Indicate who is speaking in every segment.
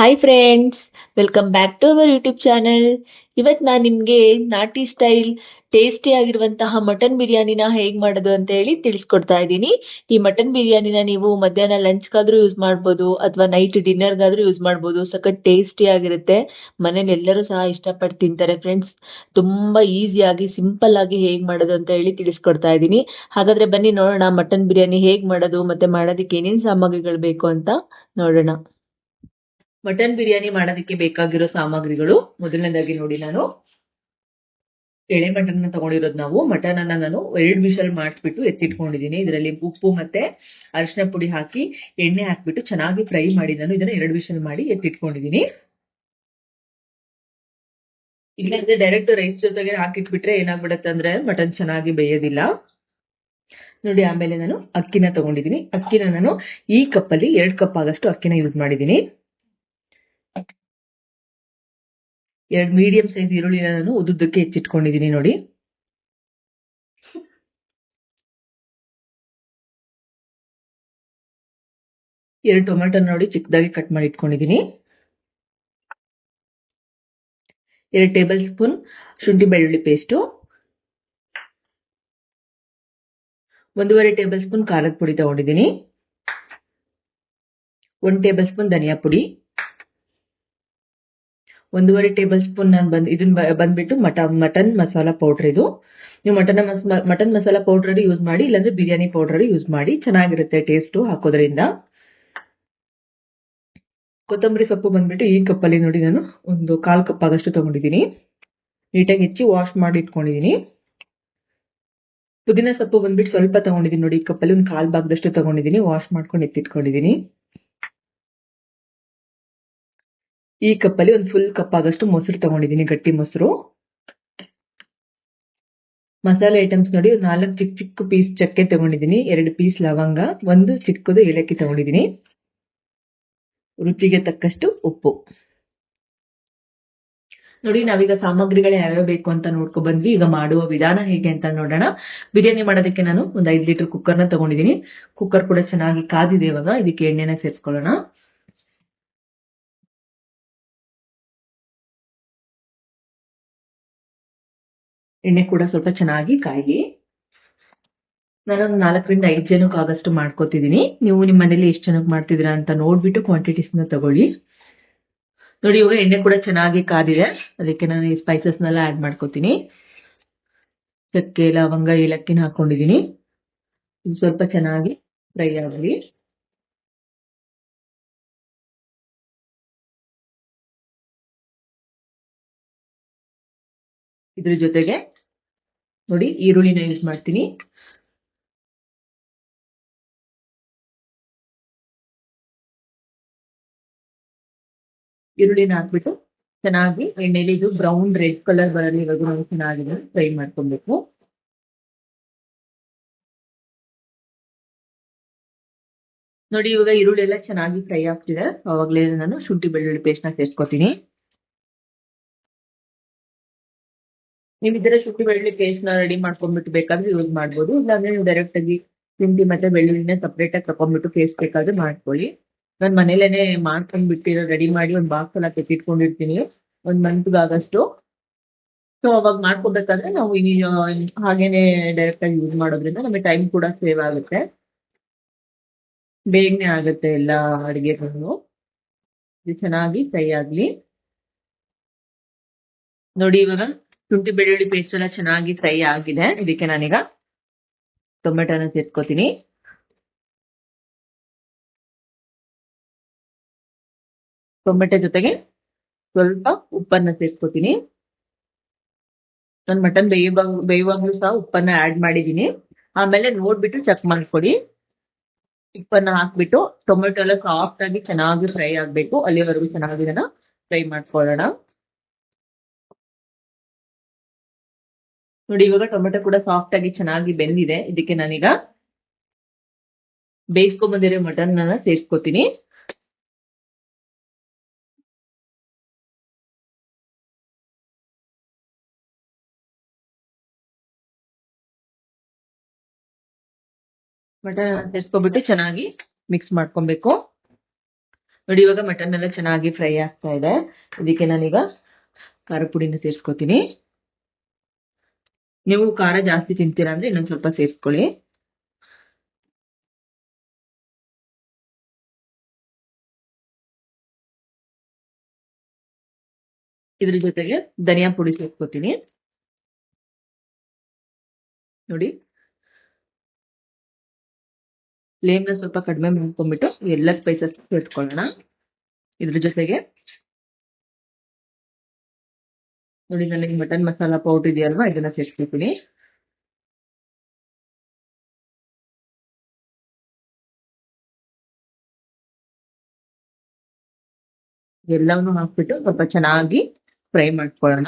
Speaker 1: Hi friends welcome back to our YouTube channel ಇವತ್ತು ನಾನು ನಿಮಗೆ ನಾಟಿ ಸ್ಟೈಲ್ ಟೇಸ್ಟಿ ಆಗಿರುವಂತಹ ಮಟನ್ ಬಿರಿಯಾನಿನ ಹೇಗೆ ಮಾಡೋದು ಅಂತ ಹೇಳಿ ತಿಳಿಸ್ಕೊಡ್ತಾ ಇದ್ದೀನಿ. ಈ ಮಟನ್ ಬಿರಿಯಾನಿನ ನೀವು ಮಧ್ಯಾಹ್ನ ಲಂಚ್ಗಾದ್ರೂ ಯೂಸ್ ಮಾಡ್ಬೋದು, ಅಥವಾ ನೈಟ್ ಡಿನ್ನರ್ಗಾದ್ರೂ ಯೂಸ್ ಮಾಡ್ಬೋದು. ಸಖತ್ ಟೇಸ್ಟಿ ಆಗಿರುತ್ತೆ. ಮನೇಲಿ ಎಲ್ಲರೂ ಸಹ ಇಷ್ಟಪಟ್ಟು ತಿಂತಾರೆ ಫ್ರೆಂಡ್ಸ್ ತುಂಬ ಈಸಿಯಾಗಿ ಸಿಂಪಲ್ ಆಗಿ ಹೇಗೆ ಮಾಡೋದು ಅಂತ ಹೇಳಿ ತಿಳಿಸ್ಕೊಡ್ತಾ ಇದ್ದೀನಿ. ಹಾಗಾದ್ರೆ ಬನ್ನಿ ನೋಡೋಣ ಮಟನ್ ಬಿರಿಯಾನಿ ಹೇಗೆ ಮಾಡೋದು, ಮತ್ತೆ ಮಾಡೋದಕ್ಕೆ ಏನೇನು ಸಾಮಗ್ರಿಗಳು ಬೇಕು ಅಂತ ನೋಡೋಣ. ಮಟನ್ ಬಿರಿಯಾನಿ ಮಾಡೋದಕ್ಕೆ ಬೇಕಾಗಿರೋ ಸಾಮಗ್ರಿಗಳು ಮೊದಲನೇದಾಗಿ ನೋಡಿ ನಾನು. ಎಳೆ ಮಟನ್ ತಗೊಂಡಿರೋದು ನಾವು. ಮಟನ್ ಅನ್ನ ನಾನು ಎರಡು ವಿಷಲ್ ಮಾಡಿಸ್ಬಿಟ್ಟು ಎತ್ತಿಟ್ಕೊಂಡಿದ್ದೀನಿ. ಇದರಲ್ಲಿ ಉಪ್ಪು ಮತ್ತೆ ಅರಿಶಿನ ಪುಡಿ ಹಾಕಿ ಎಣ್ಣೆ ಹಾಕ್ಬಿಟ್ಟು ಚೆನ್ನಾಗಿ ಫ್ರೈ ಮಾಡಿ ನಾನು ಇದನ್ನ ಎರಡು ವಿಷಲ್ ಮಾಡಿ ಎತ್ತಿಟ್ಕೊಂಡಿದ್ದೀನಿ. ಇಲ್ಲಾಂದ್ರೆ ಡೈರೆಕ್ಟ್ ರೈಸ್ ಜೊತೆಗೆ ಹಾಕಿಟ್ಬಿಟ್ರೆ ಏನಾಗ್ಬಿಡತ್ತೆ ಅಂದ್ರೆ ಮಟನ್ ಚೆನ್ನಾಗಿ ಬೇಯೋದಿಲ್ಲ. ನೋಡಿ ಆಮೇಲೆ ನಾನು ಅಕ್ಕಿನ ತಗೊಂಡಿದ್ದೀನಿ. ಅಕ್ಕಿನ ನಾನು ಈ ಕಪ್ಪಲ್ಲಿ ಎರಡು ಕಪ್ ಆಗಷ್ಟು ಅಕ್ಕಿನ ಯೂಸ್ ಮಾಡಿದ್ದೀನಿ. ಎರಡು ಮೀಡಿಯಂ ಸೈಜ್ ಈರುಳ್ಳಿನ ನಾನು ಉದ್ದುದ್ದಕ್ಕೆ ಹೆಚ್ಚಿಟ್ಕೊಂಡಿದ್ದೀನಿ ನೋಡಿ. ಎರಡು ಟೊಮೆಟೊ ನೋಡಿ ಚಿಕ್ಕದಾಗಿ ಕಟ್ ಮಾಡಿ ಇಟ್ಕೊಂಡಿದ್ದೀನಿ ಎರಡು ಟೇಬಲ್ ಸ್ಪೂನ್ ಶುಂಠಿ ಬೆಳ್ಳುಳ್ಳಿ ಪೇಸ್ಟು ಒಂದೂವರೆ ಟೇಬಲ್ ಸ್ಪೂನ್ ಖಾರದ ಪುಡಿ ತಗೊಂಡಿದ್ದೀನಿ. ಒಂದು ಟೇಬಲ್ ಸ್ಪೂನ್ ಧನಿಯಾ ಪುಡಿ. ಒಂದೂವರೆ ಟೇಬಲ್ ಸ್ಪೂನ್ ನಾನು ಬಂದ್ ಇದನ್ನ ಬಂದ್ಬಿಟ್ಟು ಮಟ, ಮಟನ್ ಮಸಾಲ ಪೌಡರ್ ಇದು. ನೀವು mutton mutton masala powder use ಮಾಡಿ, ಇಲ್ಲಾಂದ್ರೆ ಬಿರಿಯಾನಿ ಪೌಡರ್ ಯೂಸ್ ಮಾಡಿ, ಚೆನ್ನಾಗಿರುತ್ತೆ ಟೇಸ್ಟು ಹಾಕೋದ್ರಿಂದ. ಕೊತ್ತಂಬರಿ ಸೊಪ್ಪು ಬಂದ್ಬಿಟ್ಟು ಈ ಕಪ್ಪಲ್ಲಿ ನೋಡಿ ನಾನು, ಒಂದು ಕಾಲ್ ಕಪ್ ಆಗಷ್ಟು ತಗೊಂಡಿದ್ದೀನಿ. ನೀಟಾಗಿ ಹೆಚ್ಚಿ ವಾಶ್ ಮಾಡಿ ಇಟ್ಕೊಂಡಿದ್ದೀನಿ. ಪುದೀನ ಸೊಪ್ಪು ಬಂದ್ಬಿಟ್ಟು ಸ್ವಲ್ಪ ತಗೊಂಡಿದ್ದೀನಿ ನೋಡಿ, ಈ ಕಪ್ಪಲ್ಲಿ ಒಂದು ಕಾಲ್ ಭಾಗದಷ್ಟು ತಗೊಂಡಿದ್ದೀನಿ, ವಾಶ್ ಮಾಡ್ಕೊಂಡು ಎತ್ತಿಟ್ಕೊಂಡಿದ್ದೀನಿ. ಈ ಕಪ್ಪಲ್ಲಿ ಒಂದು ಫುಲ್ ಕಪ್ ಆಗಷ್ಟು ಮೊಸರು ತಗೊಂಡಿದ್ದೀನಿ ಗಟ್ಟಿ ಮೊಸರು. ಮಸಾಲೆ ಐಟಮ್ಸ್ ನೋಡಿ ನಾಲ್ಕು ಚಿಕ್ಕ ಚಿಕ್ಕ ಪೀಸ್ ಚಕ್ಕೆ ತಗೊಂಡಿದ್ದೀನಿ ಎರಡು ಪೀಸ್ ಲವಂಗ, ಒಂದು ಚಿಕ್ಕದು ಏಲಕ್ಕಿ ತಗೊಂಡಿದ್ದೀನಿ ರುಚಿಗೆ ತಕ್ಕಷ್ಟು ಉಪ್ಪು. ನೋಡಿ, ನಾವೀಗ ಸಾಮಗ್ರಿಗಳು ಯಾವ್ಯಾವ ಬೇಕು ಅಂತ ನೋಡ್ಕೊ ಬಂದ್ವಿ. ಈಗ ಮಾಡುವ ವಿಧಾನ ಹೇಗೆ ಅಂತ ನೋಡೋಣ. ಬಿರಿಯಾನಿ ಮಾಡೋದಕ್ಕೆ ನಾನು ಒಂದು ಐದು ಲೀಟರ್ ಕುಕ್ಕರ್ನ ತಗೊಂಡಿದ್ದೀನಿ ಕುಕ್ಕರ್ ಕೂಡ ಚೆನ್ನಾಗಿ ಕಾದಿದೆ ಇವಾಗ. ಇದಕ್ಕೆ ಎಣ್ಣೆನ ಸೇರಿಸ್ಕೊಳ್ಳೋಣ. ಎಣ್ಣೆ ಕೂಡ ಸ್ವಲ್ಪ ಚೆನ್ನಾಗಿ ಕಾಯಿ ನಾನೊಂದು ನಾಲ್ಕರಿಂದ ಐದು ಜನಕ್ಕೆ ಆಗಷ್ಟು ಮಾಡ್ಕೋತಿದ್ದೀನಿ ನೀವು ನಿಮ್ಮ ಮನೇಲಿ ಎಷ್ಟು ಜನಕ್ಕೆ ಮಾಡ್ತಿದ್ದೀರಾ ಅಂತ ನೋಡ್ಬಿಟ್ಟು ಕ್ವಾಂಟಿಟೀಸ್ನ ತಗೊಳ್ಳಿ. ನೋಡಿ, ಇವಾಗ ಎಣ್ಣೆ ಕೂಡ ಚೆನ್ನಾಗಿ ಕಾದಿದೆ. ಅದಕ್ಕೆ ನಾನು ಈ ಸ್ಪೈಸಸ್ನೆಲ್ಲ ಆ್ಯಡ್ ಮಾಡ್ಕೋತೀನಿ. ಚಕ್ಕೆ, ಲವಂಗ, ಏಲಕ್ಕಿನ ಹಾಕ್ಕೊಂಡಿದ್ದೀನಿ ಇದು ಸ್ವಲ್ಪ ಚೆನ್ನಾಗಿ ಫ್ರೈ ಆಗಲಿ. ಇದ್ರ ಜೊತೆಗೆ ನೋಡಿ ಈರುಳ್ಳಿನ ಯೂಸ್ ಮಾಡ್ತೀನಿ. ಈರುಳ್ಳಿನ ಹಾಕ್ಬಿಟ್ಟು ಚೆನ್ನಾಗಿ ಎಣ್ಣೆಲಿ ಇದು ಬ್ರೌನ್ ರೆಡ್ ಕಲರ್ ಬರಲಿವರೆಗೂ ನಾವು ಚೆನ್ನಾಗಿ ಫ್ರೈ ಮಾಡ್ಕೊಬೇಕು. ನೋಡಿ ಇವಾಗ ಈರುಳ್ಳಿ ಎಲ್ಲ ಚೆನ್ನಾಗಿ ಫ್ರೈ ಆಗ್ತಿದೆ. ಅವಾಗಲೇ ನಾನು ಶುಂಠಿ ಬೆಳ್ಳುಳ್ಳಿ ಪೇಸ್ಟ್ನ ಸೇರಿಸ್ಕೊತೀನಿ. ನೀವು ಇದರ ಶುಂಠಿ ಬೆಳ್ಳುಳ್ಳಿ ಪೇಸ್ಟ್ನ ರೆಡಿ ಮಾಡ್ಕೊಂಡ್ಬಿಟ್ಟು ಬೇಕಾದ್ರೆ ಯೂಸ್ ಮಾಡ್ಬೋದು. ಇಲ್ಲಾಂದ್ರೆ ನೀವು ಡೈರೆಕ್ಟ್ ಆಗಿ ಶುಂಠಿ ಮತ್ತೆ ಬೆಳ್ಳುಳ್ಳಿನ ಸಪ್ರೇಟ್ ಆಗಿ ತಕೊಂಡ್ಬಿಟ್ಟು ಪೇಸ್ಟ್ ಬೇಕಾದ್ರೆ ಮಾಡ್ಕೊಳ್ಳಿ. ನಾನು ಮನೇಲೇನೆ ಮಾಡ್ಕೊಂಡ್ಬಿಟ್ಟಿರೋ ರೆಡಿ ಮಾಡಿ ಒಂದು ಬಾಕ್ಸ್ ಎಲ್ಲ ತೆಗೆದಿಟ್ಕೊಂಡಿರ್ತೀನಿ ಒಂದು ಮಂತ್ಗೆ ಆಗಷ್ಟು ಸೊ ಅವಾಗ ಮಾಡ್ಕೋಬೇಕಾದ್ರೆ ನಾವು ಈ ಹಾಗೇನೆ ಡೈರೆಕ್ಟ್ ಆಗಿ ಯೂಸ್ ಮಾಡೋದ್ರಿಂದ ನಮಗೆ ಟೈಮ್ ಕೂಡ ಸೇವ್ ಆಗುತ್ತೆ. ಬೇಗನೆ ಆಗುತ್ತೆ ಎಲ್ಲ ಅಡುಗೆಗಳು ಚೆನ್ನಾಗಿ ಫ್ರೈ ಆಗಲಿ. ನೋಡಿ ಇವಾಗ ಶುಂಠಿ ಬೆಳ್ಳುಳ್ಳಿ ಪೇಸ್ಟ್ ಎಲ್ಲ ಚೆನ್ನಾಗಿ ಫ್ರೈ ಆಗಿದೆ. ಇದಕ್ಕೆ ನಾನೀಗ ಟೊಮೆಟೊನ ಸೇರ್ಕೋತೀನಿ. ಟೊಮೆಟೊ ಜೊತೆಗೆ ಸ್ವಲ್ಪ ಉಪ್ಪನ್ನ ಸೇರ್ಕೋತೀನಿ. ನಾನು ಮಟನ್ ಬೇಯುವಾಗ, ಬೇಯುವಾಗಲೂ ಸಹ ಉಪ್ಪನ್ನ ಆ್ಯಡ್ ಮಾಡಿದ್ದೀನಿ. ಆಮೇಲೆ ನೋಡ್ಬಿಟ್ಟು ಚೆಕ್ ಮಾಡ್ಕೊಡಿ. ಉಪ್ಪನ್ನ ಹಾಕ್ಬಿಟ್ಟು ಟೊಮೆಟೊ ಎಲ್ಲ ಸಾಫ್ಟ್ ಚೆನ್ನಾಗಿ ಫ್ರೈ ಆಗಬೇಕು. ಅಲ್ಲಿವರೆಗೂ ಚೆನ್ನಾಗಿ ಇದನ್ನ ಫ್ರೈ ಮಾಡ್ಕೊಳ್ಳೋಣ. ನೋಡಿ, ಇವಾಗ ಟೊಮೆಟೊ ಕೂಡ ಸಾಫ್ಟ್ ಆಗಿ ಚೆನ್ನಾಗಿ ಬೆಂದಿದೆ. ಇದಕ್ಕೆ ನಾನೀಗ ಬೇಯಿಸ್ಕೊಂಬಂದಿರೋ ಮಟನ್ ಸೇರಿಸ್ಕೋತೀನಿ. ಮಟನ್ ಸೇರಿಸ್ಕೊಬಿಟ್ಟು ಚೆನ್ನಾಗಿ ಮಿಕ್ಸ್ ಮಾಡ್ಕೊಬೇಕು. ನೋಡಿ, ಇವಾಗ ಮಟನ್ ಎಲ್ಲ ಚೆನ್ನಾಗಿ ಫ್ರೈ ಆಗ್ತಾ ಇದೆ. ಇದಕ್ಕೆ ನಾನೀಗ ಖಾರ ಪುಡಿನ ಸೇರಿಸ್ಕೊತೀನಿ. ನೀವು ಖಾರ ಜಾಸ್ತಿ ತಿಂತೀರಾ ಅಂದ್ರೆ ಇನ್ನೊಂದು ಸ್ವಲ್ಪ ಸೇರಿಸ್ಕೊಳ್ಳಿ. ಇದ್ರ ಜೊತೆಗೆ ಧನಿಯಾ ಪುಡಿ ಸೇರ್ಕೋತೀನಿ ನೋಡಿ. ಫ್ಲೇಮ್ನ ಸ್ವಲ್ಪ ಕಡಿಮೆ ಮಾಡ್ಕೊಂಡ್ಬಿಟ್ಟು ಎಲ್ಲ ಸ್ಪೈಸಸ್ ಸೇರಿಸ್ಕೊಳ್ಳೋಣ. ಇದ್ರ ಜೊತೆಗೆ ನೋಡಿ ನನಗೆ ಮಟನ್ ಮಸಾಲ ಪೌಡರ್ ಇದೆಯಲ್ವಾ? ಇದನ್ನ ಸೇರಿಸ್ಕೊಳ್ತೀನಿ ಎಲ್ಲವನ್ನು ಹಾಕ್ಬಿಟ್ಟು ಸ್ವಲ್ಪ ಚೆನ್ನಾಗಿ ಫ್ರೈ ಮಾಡ್ಕೊಳ್ಳೋಣ.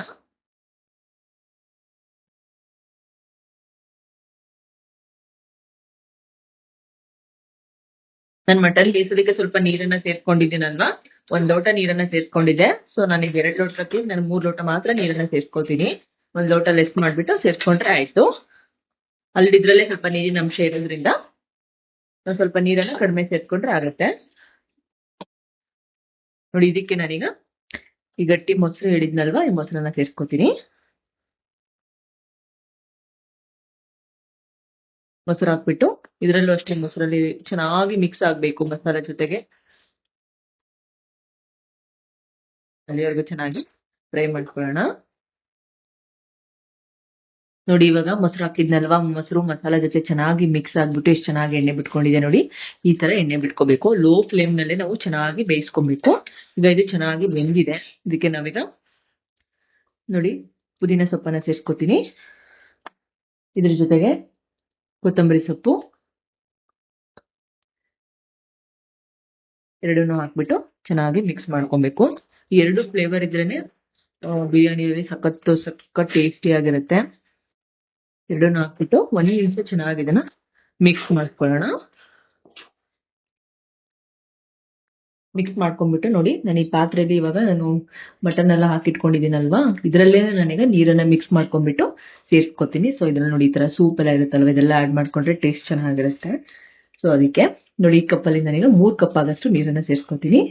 Speaker 1: ನಾನು ಮಟನ್ ಬೇಯಿಸೋದಕ್ಕೆ ಸ್ವಲ್ಪ ನೀರನ್ನ ಸೇರ್ಕೊಂಡಿದ್ದೀನಲ್ವಾ? ಒಂದ್ ಲೋಟ ನೀರನ್ನ ಸೇರ್ಕೊಂಡಿದ್ದೆ ಸೊ ನನಗೆ ಎರಡು ಲೋಟಕ್ಕೆ, ನಾನು ಮೂರ್ ಲೋಟ ಮಾತ್ರ ನೀರನ್ನ ಸೇರ್ಸ್ಕೊತೀನಿ ಒಂದ್ ಲೋಟ ಲೆಸ್ ಮಾಡ್ಬಿಟ್ಟು ಸೇರ್ಸ್ಕೊಂಡ್ರೆ ಆಯ್ತು. ಅಲ್ಲಿದ್ರಲ್ಲೇ ಸ್ವಲ್ಪ ನೀರಿನ ಅಂಶ ಇರೋದ್ರಿಂದ ನಾವು ಸ್ವಲ್ಪ ನೀರನ್ನ ಕಡಿಮೆ ಸೇರ್ಸ್ಕೊಂಡ್ರೆ ಆಗುತ್ತೆ. ನೋಡಿ, ಇದಕ್ಕೆ ನಾನೀಗ ಈ ಗಟ್ಟಿ ಮೊಸರು ಹೇಳಿದ್ನಲ್ವಾ, ಈ ಮೊಸರನ್ನ ಸೇರ್ಸ್ಕೊತೀನಿ. ಮೊಸರು ಹಾಕ್ಬಿಟ್ಟು ಇದರಲ್ಲೂ ಅಷ್ಟೇ ಮೊಸರಲ್ಲಿ ಚೆನ್ನಾಗಿ ಮಿಕ್ಸ್ ಆಗ್ಬೇಕು ಮಸಾಲೆ ಜೊತೆಗೆ. ಅಲ್ಲಿವರೆಗೂ ಚೆನ್ನಾಗಿ ಫ್ರೈ ಮಾಡ್ಕೊಳ್ಳೋಣ. ನೋಡಿ, ಇವಾಗ ಮೊಸರು ಹಾಕಿದ್ನಲ್ವಾ? ಮೊಸರು, ಮಸಾಲ ಜೊತೆ ಚೆನ್ನಾಗಿ ಮಿಕ್ಸ್ ಆಗ್ಬಿಟ್ಟು ಎಷ್ಟು ಚೆನ್ನಾಗಿ ಎಣ್ಣೆ ಬಿಟ್ಕೊಂಡಿದೆ ನೋಡಿ. ಈ ತರ ಎಣ್ಣೆ ಬಿಟ್ಕೋಬೇಕು. ಲೋ ಫ್ಲೇಮ್ ನಲ್ಲೇ ನಾವು ಚೆನ್ನಾಗಿ ಬೇಯಿಸ್ಕೊಬೇಕು. ಈಗ ಇದು ಚೆನ್ನಾಗಿ ಬೆಂದಿದೆ. ಇದಕ್ಕೆ ನಾವೀಗ ನೋಡಿ, ಪುದೀನ ಸೊಪ್ಪನ್ನ ಸೇರಿಸ್ಕೊತೀನಿ. ಇದ್ರ ಜೊತೆಗೆ ಕೊತ್ತಂಬರಿ ಸೊಪ್ಪು. ಎರಡನ್ನೂ ಹಾಕ್ಬಿಟ್ಟು ಚೆನ್ನಾಗಿ ಮಿಕ್ಸ್ ಮಾಡ್ಕೊಬೇಕು. ಎರಡು ಫ್ಲೇವರ್ ಇದ್ರೇನೆ ಬಿರಿಯಾನಿಯಲ್ಲಿ ಸಖತ್ತು ಸಖತ್ ಟೇಸ್ಟಿ ಆಗಿರುತ್ತೆ. ಎರಡನ್ನೂ ಹಾಕ್ಬಿಟ್ಟು ಒಂದು ನಿಮಿಷ ಚೆನ್ನಾಗಿ ಇದನ್ನ ಮಿಕ್ಸ್ ಮಾಡ್ಕೊಳ್ಳೋಣ. ಮಿಕ್ಸ್ ಮಾಡ್ಕೊಂಡ್ಬಿಟ್ಟು ನೋಡಿ, ನಾನು ಈ ಪಾತ್ರೆಯಲ್ಲಿ ಇವಾಗ ನಾನು ಮಟನ್ ಎಲ್ಲ ಹಾಕಿಟ್ಕೊಂಡಿದ್ದೀನಲ್ವಾ? ಇದರಲ್ಲೇ ನಾನೀಗ ನೀರನ್ನ ಮಿಕ್ಸ್ ಮಾಡ್ಕೊಂಡ್ಬಿಟ್ಟು ಸೇರ್ಸ್ಕೊತೀನಿ. ಸೊ ಇದ್ರಲ್ಲಿ ನೋಡಿ ಈ ತರ ಸೂಪ್ ಎಲ್ಲ ಇರುತ್ತಲ್ವ, ಇದೆಲ್ಲ ಆಡ್ ಮಾಡ್ಕೊಂಡ್ರೆ ಟೇಸ್ಟ್ ಚೆನ್ನಾಗಿರುತ್ತೆ. ಸೊ ಅದಕ್ಕೆ ನೋಡಿ ಈ ಕಪ್ಪಲ್ಲಿ ನನಗೆ ಮೂರು ಕಪ್ ಆದಷ್ಟು ನೀರನ್ನ ಸೇರ್ಸ್ಕೊತೀನಿ.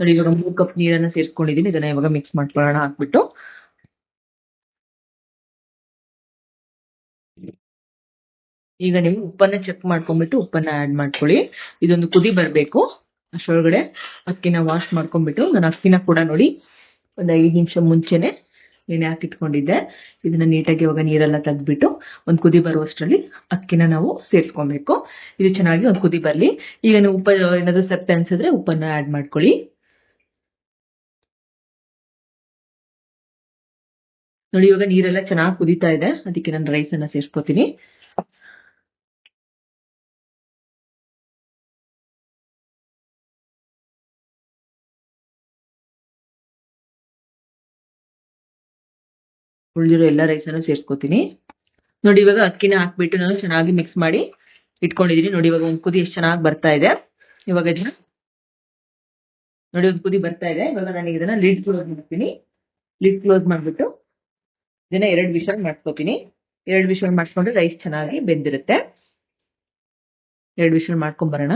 Speaker 1: ನೋಡಿ ಇವಾಗ ಮೂರ್ ಕಪ್ ನೀರನ್ನ ಸೇರಿಸ್ಕೊಂಡಿದ್ದೀನಿ. ಇದನ್ನ ಇವಾಗ ಮಿಕ್ಸ್ ಮಾಡ್ಕೊಳ್ಳೋಣ ಹಾಕ್ಬಿಟ್ಟು ಈಗ ನೀವು ಉಪ್ಪನ್ನ ಚೆಕ್ ಮಾಡ್ಕೊಂಡ್ಬಿಟ್ಟು ಉಪ್ಪನ್ನ ಆಡ್ ಮಾಡ್ಕೊಳ್ಳಿ. ಇದೊಂದು ಕುದಿ ಬರಬೇಕು ಅಷ್ಟೊಳಗಡೆ ಅಕ್ಕಿನ ವಾಶ್ ಮಾಡ್ಕೊಂಡ್ಬಿಟ್ಟು ನಾನು ಅಕ್ಕಿನ ಕೂಡ ನೋಡಿ ಒಂದು ಐದು ನಿಮಿಷ ಮುಂಚೆನೆ ನೆನೆ ಹಾಕಿಟ್ಕೊಂಡಿದ್ದೆ ಇದನ್ನ ನೀಟಾಗಿ ಇವಾಗ ನೀರೆಲ್ಲ ತೆಗೆದ್ಬಿಟ್ಟು ಒಂದು ಕುದಿ ಬರುವಷ್ಟರಲ್ಲಿ ಅಕ್ಕಿನ ನಾವು ಸೇರಿಸ್ಕೊಬೇಕು. ಇದು ಚೆನ್ನಾಗಿ ಒಂದು ಕುದಿ ಬರಲಿ. ಈಗ ನೀವು ಉಪ್ಪ ಏನಾದರೂ ಸಪ್ಪೆ ಅನ್ಸಿದ್ರೆ ಉಪ್ಪನ್ನ ಆಡ್ ಮಾಡ್ಕೊಳ್ಳಿ. ನೋಡಿ, ಇವಾಗ ನೀರೆಲ್ಲ ಚೆನ್ನಾಗಿ ಕುದೀತಾ ಇದೆ. ಅದಕ್ಕೆ ನಾನು ರೈಸ್ ಅನ್ನ ಸೇರಿಸ್ಕೋತೀನಿ. ಉಳಿದಿರೋ ಎಲ್ಲ ರೈಸನ್ನು ಸೇರಿಸ್ಕೋತೀನಿ. ನೋಡಿ, ಇವಾಗ ಅಕ್ಕಿನ ಹಾಕ್ಬಿಟ್ಟು ನಾನು ಚೆನ್ನಾಗಿ ಮಿಕ್ಸ್ ಮಾಡಿ ಇಟ್ಕೊಂಡಿದೀನಿ. ನೋಡಿ, ಇವಾಗ ಒಂದು ಕುದಿ ಎಷ್ಟು ಚೆನ್ನಾಗಿ ಬರ್ತಾ ಇದೆ. ಇವಾಗ ಇದನ್ನ ನೋಡಿ, ಒಂದು ಕುದಿ ಬರ್ತಾ ಇದೆ. ಇವಾಗ ನಾನು ಇದನ್ನ ಲಿಡ್ ಕ್ಲೋಸ್ ಮಾಡ್ತೀನಿ. ಲಿಡ್ ಕ್ಲೋಸ್ ಮಾಡ್ಬಿಟ್ಟು ಇದನ್ನ ಎರಡು ವಿಷಲ್ ಮಾಡ್ಕೋತೀನಿ ಎರಡು ವಿಷಲ್ ಮಾಡ್ಕೊಂಡ್ರೆ ರೈಸ್ ಚೆನ್ನಾಗಿ ಬೆಂದಿರುತ್ತೆ. ಎರಡು ವಿಷಲ್ ಮಾಡ್ಕೊಂಡ್ ಬರೋಣ.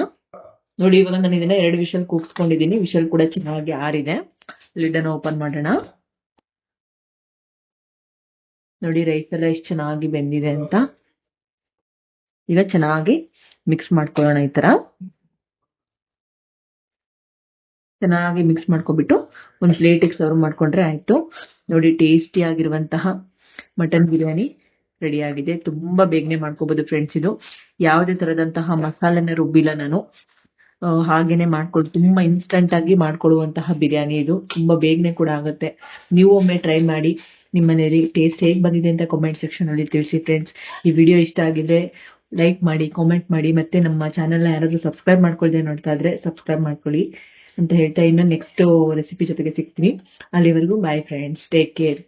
Speaker 1: ನೋಡಿ, ಇವಾಗ ನಾನು ಇದನ್ನ ಎರಡು ವಿಷಲ್ ಕೂಗ್ಸ್ಕೊಂಡಿದ್ದೀನಿ ವಿಷಲ್ ಕೂಡ ಚೆನ್ನಾಗಿ ಆರಿದೆ. ಲಿಡ್ ಅನ್ನು ಓಪನ್ ಮಾಡೋಣ. ನೋಡಿ ರೈಸ್ ಎಲ್ಲ ಎಷ್ಟು ಚೆನ್ನಾಗಿ ಬೆಂದಿದೆ ಅಂತ. ಈಗ ಚೆನ್ನಾಗಿ ಮಿಕ್ಸ್ ಮಾಡ್ಕೊಳ್ಳೋಣ ಈ ತರ. ಚೆನ್ನಾಗಿ ಮಿಕ್ಸ್ ಮಾಡ್ಕೊಬಿಟ್ಟು ಒಂದು ಪ್ಲೇಟಿಗೆ ಸರ್ವ್ ಮಾಡ್ಕೊಂಡ್ರೆ ಆಯ್ತು. ನೋಡಿ ಟೇಸ್ಟಿ ಆಗಿರುವಂತಹ ಮಟನ್ ಬಿರಿಯಾನಿ ರೆಡಿ ಆಗಿದೆ. ತುಂಬಾ ಬೇಗನೆ ಮಾಡ್ಕೋಬಹುದು ಫ್ರೆಂಡ್ಸ್ ಇದು. ಯಾವುದೇ ತರದಂತಹ ಮಸಾಲೆನ ರುಬ್ಬಿಲ್ಲ ನಾನು. ಹಾಗೇನೆ ಮಾಡ್ಕೊಂಡು ತುಂಬಾ ಇನ್ಸ್ಟಂಟ್ ಆಗಿ ಮಾಡ್ಕೊಳ್ಳುವಂತಹ ಬಿರಿಯಾನಿ ಇದು. ತುಂಬಾ ಬೇಗನೆ ಕೂಡ ಆಗುತ್ತೆ. ನೀವು ಒಮ್ಮೆ ಟ್ರೈ ಮಾಡಿ ನಿಮ್ಮ ಮನೆಯಲ್ಲಿ ಟೇಸ್ಟ್ ಹೇಗೆ ಬಂದಿದೆ ಅಂತ ಕಾಮೆಂಟ್ ಸೆಕ್ಷನ್ ಅಲ್ಲಿ ತಿಳಿಸಿ ಫ್ರೆಂಡ್ಸ್ ಈ ವಿಡಿಯೋ ಇಷ್ಟ ಆಗಿದ್ರೆ ಲೈಕ್ ಮಾಡಿ ಕಾಮೆಂಟ್ ಮಾಡಿ, ಮತ್ತೆ ನಮ್ಮ ಚಾನೆಲ್ನ ಯಾರಾದ್ರೂ ಸಬ್ಸ್ಕ್ರೈಬ್ ಮಾಡ್ಕೊಳ್ದೆ ನೋಡ್ತಾ ಇದ್ರೆ ಸಬ್ಸ್ಕ್ರೈಬ್ ಮಾಡ್ಕೊಳ್ಳಿ. ಅಂತ ಹೇಳ್ತಾ ಇನ್ನು ನೆಕ್ಸ್ಟ್ ರೆಸಿಪಿ ಜೊತೆಗೆ ಸಿಗ್ತೀನಿ. ಅಲ್ಲಿವರೆಗೂ ಬೈ ಫ್ರೆಂಡ್ಸ್ ಟೇಕ್ ಕೇರ್